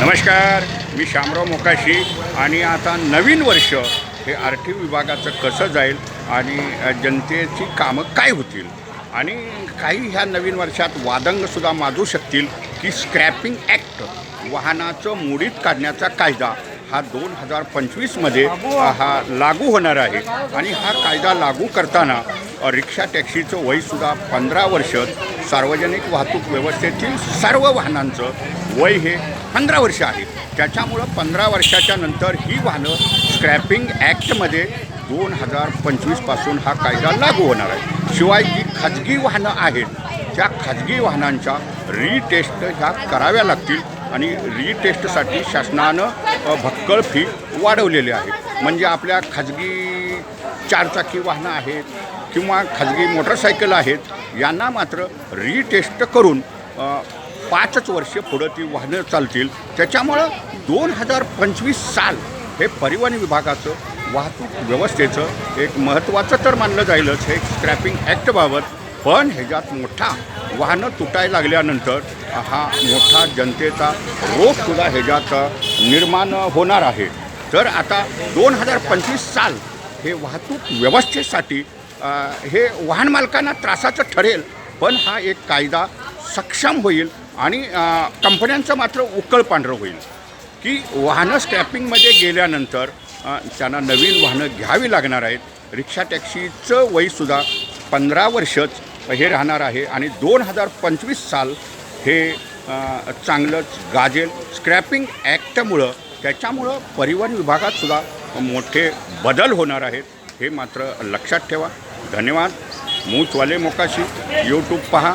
नमस्कार मी शामराव मोकाशी आणि आता नवीन वर्ष हे आर टी विभागाचं कसं जाईल आणि जनतेची कामं काय होतील आणि काही ह्या नवीन वर्षात वादंगसुद्धा माजू शकतील की स्क्रॅपिंग ॲक्ट वाहनाचं मोडीत काढण्याचा कायदा हा दोन हजार पंचवीसमध्ये हा लागू होणार आहे. आणि हा कायदा लागू करताना रिक्षा टॅक्सीचं वयसुद्धा पंधरा वर्ष सार्वजनिक वाहतूक व्यवस्थेतील सर्व वाहनांचं वय हे पंधरा वर्ष आहे त्याच्यामुळं पंधरा वर्षाच्या नंतर ही वाहनं स्क्रॅपिंग ॲक्टमध्ये दोन हजार पंचवीसपासून हा कायदा लागू होणार आहे. शिवाय जी खाजगी वाहनं आहेत त्या खाजगी वाहनांच्या रिटेस्ट ह्या कराव्या लागतील आणि रिटेस्टसाठी शासनानं भक्कळ फी वाढवलेली आहे. म्हणजे आपल्या खाजगी चारचाकी वाहनं आहेत किंवा खाजगी मोटरसायकल आहेत यांना मात्र रिटेस्ट करून पाचच वर्ष पुढं ती वाहनं चालतील. त्याच्यामुळं दोन हजार पंचवीस साल हे परिवहन विभागाचं वाहतूक व्यवस्थेचं एक महत्त्वाचं तर मानलं जाईलच हे स्क्रॅपिंग ॲक्टबाबत पण ह्याच्यात मोठा वाहनं तुटायला लागल्यानंतर हा मोठा जनतेचा रोगसुद्धा ह्याच्यात निर्माण होणार आहे. तर आता दोन हजार पंचवीस साल हे वाहतूक व्यवस्थेसाठी हे वाहन मालकांना त्रासाचं ठरेल पण हा एक कायदा सक्षम होईल आणि कंपन्यांचं मात्र उकळ पांढरं होईल. की वाहनं स्क्रॅपिंगमध्ये गेल्यानंतर त्यांना नवीन वाहनं घ्यावी लागणार आहेत. रिक्षा टॅक्सीचं वयसुद्धा पंधरा वर्षच हे राहणार आहे आणि दोन हजार पंचवीस साल हे चांगलंच गाजेल. स्क्रॅपिंग ॲक्टमुळं त्याच्यामुळं परिवहन विभागातसुद्धा मोठे बदल होणार आहेत हे मात्र लक्षात ठेवा. धन्यवाद. मूचवाले मोकाशी. यूट्यूब पहा.